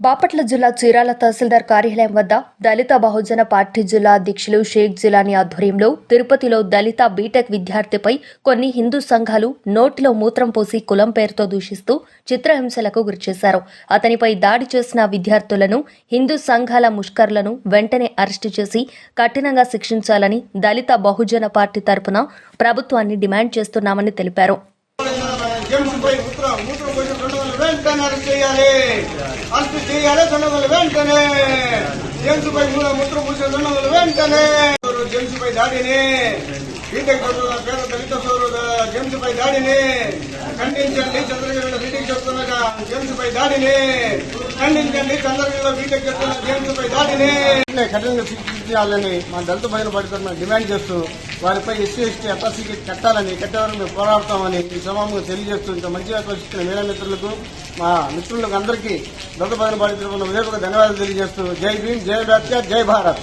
బాపట్ల జిల్లా చీరాల తహసీల్దార్ కార్యాలయం వద్ద దళిత బహుజన పార్టీ జిల్లా అధ్యక్షులు షేక్ జిలానీ ఆధ్వర్యంలో తిరుపతిలో దళిత బీటెక్ విద్యార్థిపై కొన్ని హిందూ సంఘాలు నోటిలో మూత్రం పోసి కులం పేరుతో దూషిస్తూ చిత్రహింసలకు గురిచేశారు. అతనిపై దాడి చేసిన విద్యార్థులను హిందూ సంఘాల ముష్కర్లను వెంటనే అరెస్టు చేసి కఠినంగా శిక్షించాలని దళిత బహుజన పార్టీ తరపున ప్రభుత్వాన్ని డిమాండ్ చేస్తున్నామని తెలిపారు. జేమ్స్ అరెస్ట్ చేయాలి అరెస్ట్ వెంటనే. జెంట్స్ పై మూల ముద్ర పూసే దొండగలు వెంటనే. జెంట్స్ పై దాడిని. బీటెక్ చదువుతున్న పేద దళిత సోదరుడు జేమ్స్ పై దాడిని. ఖండించండి చంద్రగిరి బీటెక్ చెప్తున్న జెంట్స్ పై దాడిని. ఖండించండి. చంద్రగిరిలో బీటెక్ చెప్తున్న జేమ్స్ పై దాడిని కఠినంగా శిక్షించాలని మా దళిత బయలు పడుతున్న డిమాండ్ చేస్తూ వారిపై ఎస్సీ ఎస్టీ అట్రాసిటీ కట్టాలని కట్టేవారు మేము పోరాడతామని ఈ సమాముగా తెలియజేస్తూ ఇంత మంచిగా ఆకర్షిస్తున్న మీడియా మిత్రులకు మా మిత్రులకు అందరికీ దళిత బయలు పడుతున్న వివేక ధన్యవాదాలు తెలియజేస్తూ జై భీమ్ జై వ్యాఖ్య జై భారత్.